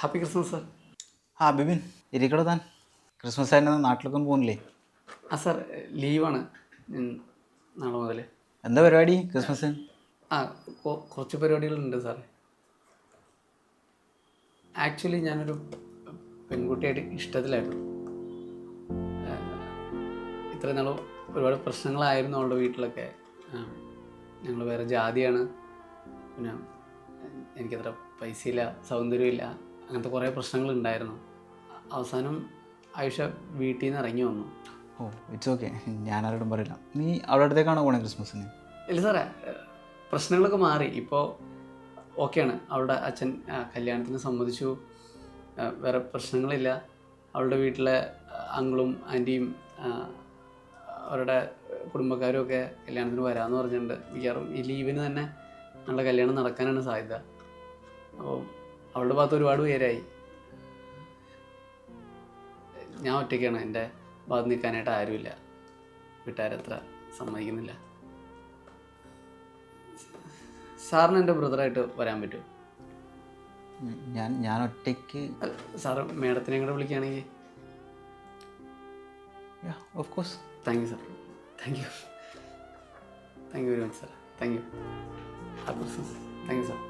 Happy Christmas sir ആ ബിബിൻ ഇരിക്കടോ താൻ. Christmas ആയിട്ട് നാട്ടിലൊക്കെ പോകുന്നില്ലേ ആ സാർ ലീവാണ്. നാളെ മുതൽ എന്താ പരിപാടി ക്രിസ്മസ് ആ കുറച്ച് പരിപാടികളുണ്ട് സാറേ ആക്ച്വലി ഞാനൊരു പെൺകുട്ടിയായിട്ട് ഇഷ്ടത്തിലായിരുന്നു. ഇത്ര നാളും ഒരുപാട് പ്രശ്നങ്ങളായിരുന്നു അവളുടെ വീട്ടിലൊക്കെ. ഞങ്ങൾ വേറെ ജാതിയാണ്. പിന്നെ എനിക്കത്ര പൈസയില്ല സൗന്ദര്യമില്ല. അങ്ങനത്തെ കുറേ പ്രശ്നങ്ങൾ ഉണ്ടായിരുന്നു അവസാനം ആയിഷ വീട്ടിൽ നിന്ന് ഇറങ്ങി വന്നു. ഓ ഇറ്റ്സ് ഓക്കെ ഞാൻ ആരോടും പറയില്ല. നീ അവിടെ അടുത്തേക്കാണോ പോണേ ക്രിസ്മസിന്? ഇല്ല സാറേ പ്രശ്നങ്ങളൊക്കെ മാറി. ഇപ്പോൾ ഓക്കെയാണ്. അവളുടെ അച്ഛൻ കല്യാണത്തിന് സമ്മതിച്ചു. വേറെ പ്രശ്നങ്ങളില്ല. അവളുടെ വീട്ടിലെ അങ്കിളും ആന്റിയും അവരുടെ കുടുംബക്കാരും ഒക്കെ കല്യാണത്തിന് വരാമെന്ന് പറഞ്ഞിട്ടുണ്ട്. മിക്കവാറും ഈ ലീവിന് തന്നെ ഞങ്ങളുടെ കല്യാണം നടക്കാനാണ് സാധ്യത. അവളുടെ ഭാഗത്ത് ഒരുപാട് പേരായി ഞാൻ ഒറ്റയ്ക്കാണ്. എന്റെ ഭാഗത്ത് നിൽക്കാനായിട്ട് ആരുമില്ല. വീട്ടുകാരത്ര സമ്മതിക്കുന്നില്ല. സാറിന് എന്റെ ബ്രദറായിട്ട് വരാൻ പറ്റുമോ? ഞാൻ ഞാൻ ഒറ്റയ്ക്ക് സാറ് മേഡത്തിനെ കൂടെ വിളിക്കുകയാണെങ്കിൽ? Of course thank you sir thank you thank you very much sir thank you thank you sir